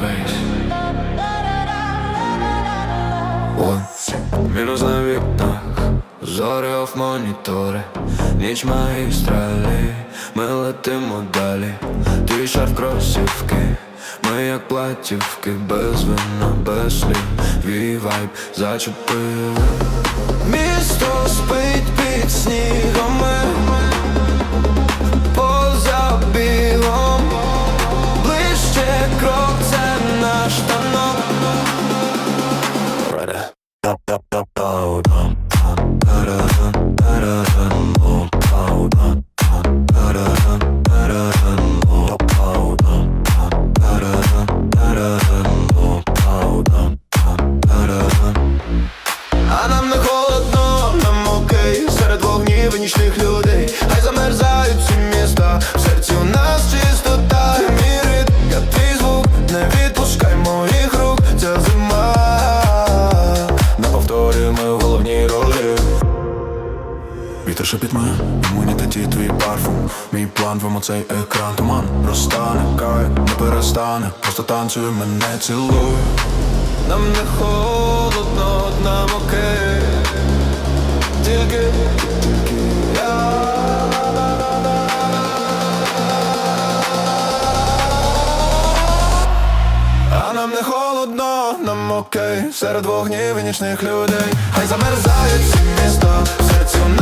Bass. Мінус на вікнах, зорі в монітори, ніч магістралі, ми летимо далі, твій шарф кросівки, ми як платівки, без вина, без слів, твій вайб зачепив. А нам не холодно, нам нічних ми в головній ролі. Вітер шепітьме, імунітеті твій парфум. Мій план, вимо цей екран. Туман розтане, кай, не перестане. Просто танцюй, мене цілуй. Нам не холодно, нам окей не холодно, нам окей. Серед вогнів і нічних людей. Хай замерзають всі міста. В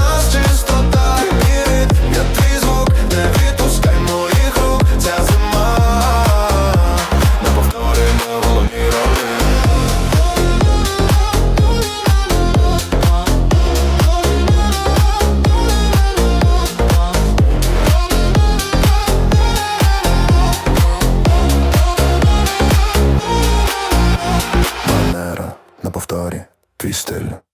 Манера на повторі, твій стиль